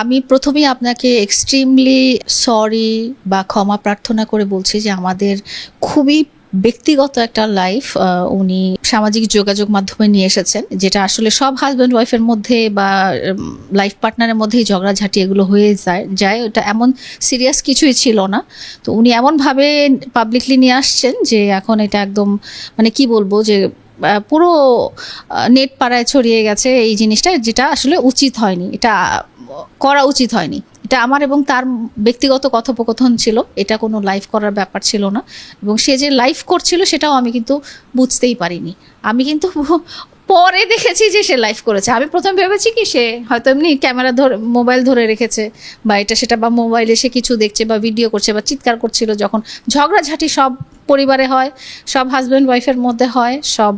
আমি প্রথমেই আপনাকে এক্সট্রিমলি সরি বা ক্ষমা প্রার্থনা করে বলছি যে আমাদের খুবই ব্যক্তিগত একটা লাইফ উনি সামাজিক যোগাযোগ মাধ্যমে নিয়ে এসেছেন, যেটা আসলে সব হাজব্যান্ড ওয়াইফের মধ্যে বা লাইফ পার্টনারের মধ্যেই ঝগড়াঝাটি এগুলো হয়ে যায় যায়, ওটা এমন সিরিয়াস কিছুই ছিল না। তো উনি এমনভাবে পাবলিকলি নিয়ে আসছেন যে এখন এটা একদম মানে কি বলব যে পুরো নেট পাড়ায় ছড়িয়ে গেছে এই জিনিসটা যেটা আসলে উচিত হয়নি। এটা করা উচিত হয়নি। এটা আমার এবং তার ব্যক্তিগত কথোপকথন ছিল। এটা কোনো লাইভ করার ব্যাপার ছিল না। এবং সে যে লাইভ করছিল সেটাও আমি কিন্তু বুঝতেই পারিনি। আমি কিন্তু পরে দেখেছি যে সে লাইভ করেছে। আমি প্রথম ভেবেছি কি সে হয়তো এমনি ক্যামেরা ধরে মোবাইল ধরে রেখেছে বা এটা সেটা বা মোবাইলে সে কিছু দেখছে বা ভিডিও করছে বা চিৎকার করছিল যখন ঝগড়াঝাটি সব পরিবারে হয়, সব হাজব্যান্ড ওয়াইফের মধ্যে হয়, সব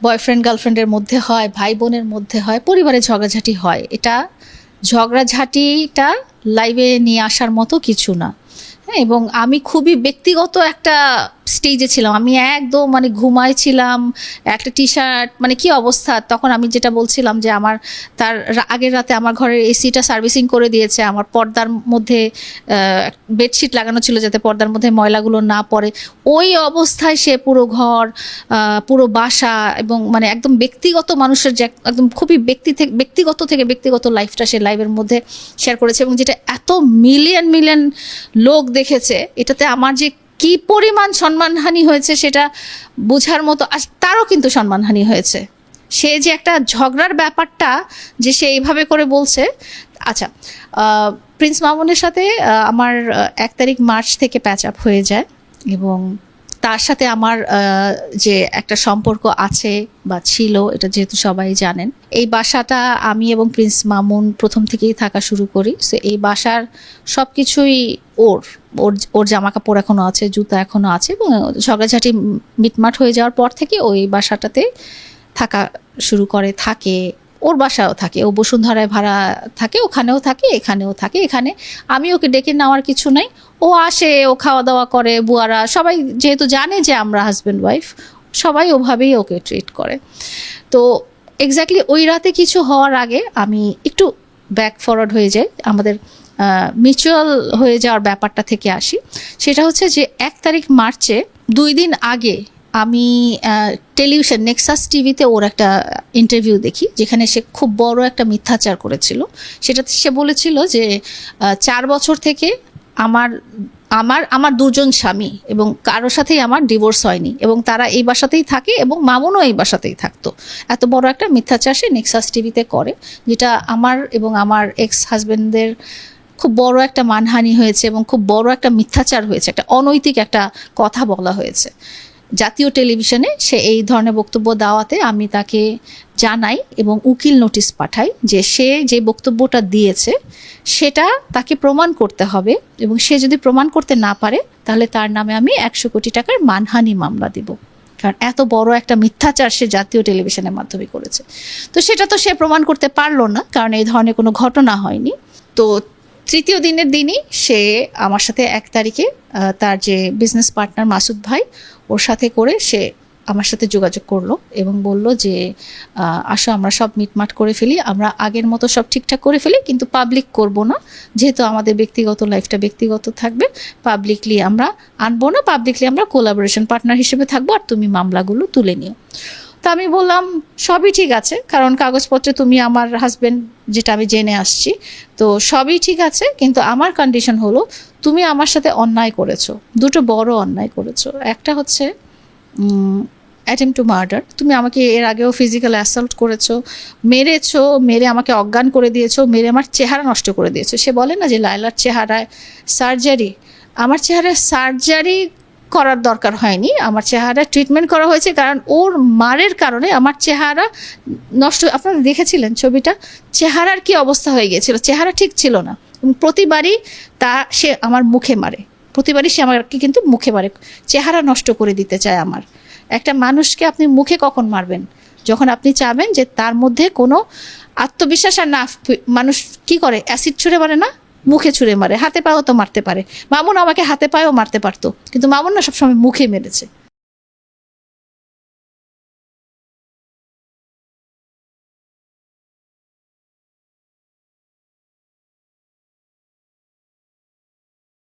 বয়ফ্রেন্ড গার্লফ্রেন্ডের মধ্যে হয়, ভাই বোনের মধ্যে হয়, পরিবারে ঝগড়াঝাটি হয়। এটা ঝগড়াঝাটিটা লাইভে নিয়ে আসার মতো কিছু না। হ্যাঁ এবং আমি খুবই ব্যক্তিগত একটা স্টেজে ছিলাম। আমি একদম মানে ঘুমাইছিলাম একটা টি শার্ট মানে কি অবস্থা? তখন আমি যেটা বলছিলাম যে আমার তার আগের রাতে আমার ঘরের এসিটা সার্ভিসিং করে দিয়েছে। আমার পর্দার মধ্যে বেডশিট লাগানো ছিল যাতে পর্দার মধ্যে ময়লাগুলো না পড়ে। ওই অবস্থায় সে পুরো ঘর পুরো বাসা এবং মানে একদম ব্যক্তিগত মানুষের যে একদম খুবই ব্যক্তি থেকে ব্যক্তিগত থেকে ব্যক্তিগত লাইফটা সে লাইভের মধ্যে শেয়ার করেছে এবং যেটা এত মিলিয়ন মিলিয়ন লোক দেখেছে, এটাতে আমার যে কি পরিমাণ সম্মানহানি হয়েছে সেটা বোঝার মতো তারও কিন্তু সম্মানহানি হয়েছে। সে যে একটা ঝগড়ার ব্যাপারটা যে সে এইভাবে করে বলছে আচ্ছা প্রিন্স মামুনের সাথে আমার এক তারিখ মার্চ থেকে প্যাচ আপ হয়ে যায় এবং তার সাথে আমার যে একটা সম্পর্ক আছে বা ছিল, এটা যেহেতু সবাই জানেন, এই বাসাটা আমি এবং প্রিন্স মামুন প্রথম থেকেই থাকা শুরু করি। সো এই বাসার সব কিছুই ওর ওর ওর জামা কাপড় এখনও আছে, জুতা এখনও আছে এবং ঝগড়াঝাটি মিটমাট হয়ে যাওয়ার পর থেকে ওই বাসাটাতে থাকা শুরু করে, থাকে ওর বাসাও থাকে, ও বসুন্ধরায় ভাড়া থাকে, ওখানেও থাকে, এখানেও থাকে, এখানে। আমি ওকে ডেকে নেওয়ার কিছু নাই। ও আসে, ও খাওয়া দাওয়া করে, বুয়ারা, সবাই যেহেতু জানে যে আমরা হাজব্যান্ড ওয়াইফ সবাই ওভাবেই ওকে ট্রিট করে। তো এক্স্যাক্টলি ওই রাতে কিছু হওয়ার আগে আমি একটু ব্যাক ফরওয়ার্ড হয়ে যাই, আমাদের মিউচুয়াল হয়ে যাওয়ার ব্যাপারটা থেকে আসি। সেটা হচ্ছে যে এক তারিখ মার্চে দুই দিন আগে আমি টেলিভিশন নেক্সাস টিভিতে ওর একটা ইন্টারভিউ দেখি, যেখানে সে খুব বড় একটা মিথ্যাচার করেছিল। সেটাতে সে বলেছিল যে চার বছর থেকে আমার আমার আমার দুজন স্বামী এবং কারোর সাথেই আমার ডিভোর্স হয়নি এবং তারা এই বাসাতেই থাকে এবং মামুনও এই বাসাতেই থাকতো। এত বড় একটা মিথ্যাচার সে নেক্সাস টিভিতে করে, যেটা আমার এবং আমার এক্স হাজবেন্ডদের খুব বড় একটা মানহানি হয়েছে এবং খুব বড় একটা মিথ্যাচার হয়েছে, একটা অনৈতিক একটা কথা বলা হয়েছে। জাতীয় টেলিভিশনে সে এই ধরনের বক্তব্য দেওয়াতে আমি তাকে জানাই এবং উকিল নোটিশ পাঠাই যে সে যে বক্তব্যটা দিয়েছে, সেটা তাকে প্রমাণ করতে হবে এবং সে যদি প্রমাণ করতে না পারে, তাহলে তার নামে আমি একশো কোটি টাকার মানহানি মামলা দিব। কারণ এত বড় একটা মিথ্যাচার সে জাতীয় টেলিভিশনের মাধ্যমে করেছে। তো সেটা তো সে প্রমাণ করতে পারল না, কারণ এই ধরনের কোনো ঘটনা হয়নি। তো তৃতীয় দিনের দিনই সে আমার সাথে এক তারিখে তার যে বিজনেস পার্টনার মাসুদ ভাই, ওর সাথে করে সে আমার সাথে যোগাযোগ করল এবং বলল যে আসো আমরা সব মিটমাট করে ফেলি, আমরা আগের মতো সব ঠিকঠাক করে ফেলি, কিন্তু পাবলিক করব না। যেহেতু আমাদের ব্যক্তিগত লাইফটা ব্যক্তিগত থাকবে পাবলিকলি আমরা আনব না পাবলিকলি আমরা কোলাবোরেশন পার্টনার হিসেবে থাকব, আর তুমি মামলাগুলো তুলে নিও। তা আমি বললাম, সবই ঠিক আছে, কারণ কাগজপত্রে তুমি আমার হাজবেন্ড যেটা আমি জেনে আসছি, তো সবই ঠিক আছে, কিন্তু আমার কন্ডিশন হলো তুমি আমার সাথে অন্যায় করেছ, দুটো বড় অন্যায় করেছ। একটা হচ্ছে অ্যাটেম্প টু মার্ডার তুমি আমাকে এর আগেও ফিজিক্যাল অ্যাসল্ট করেছ, মেরেছো, মেরে আমাকে অজ্ঞান করে দিয়েছ, মেরে আমার চেহারা নষ্ট করে দিয়েছ। সে বলে না যে লাইলার চেহারায় সার্জারি আমার চেহারায় সার্জারি করার দরকার হয়নি। আমার চেহারা ট্রিটমেন্ট করা হয়েছে কারণ ওর মারের কারণে আমার চেহারা নষ্ট আপনারা দেখেছিলেন ছবিটা? চেহারার কি অবস্থা হয়ে গিয়েছিল? চেহারা ঠিক ছিল না। প্রতিবারই তা সে আমার মুখে মারে। প্রতিবারই সে আমাকে কিন্তু মুখে মারে। চেহারা নষ্ট করে দিতে চায় আমার। একটা মানুষকে আপনি মুখে কখন মারবেন? যখন আপনি চাবেন যে তার মধ্যে কোনো আত্মবিশ্বাস আর না মানুষ কি করে? অ্যাসিড ছুঁড়ে মারে না? মুখে ছুঁড়ে মারে, হাতে পায়েও তো মারতে পারে। মামুন আমাকে হাতে পায়েও মারতে পারতো, কিন্তু মামুন না সবসময় মুখে মেরেছে।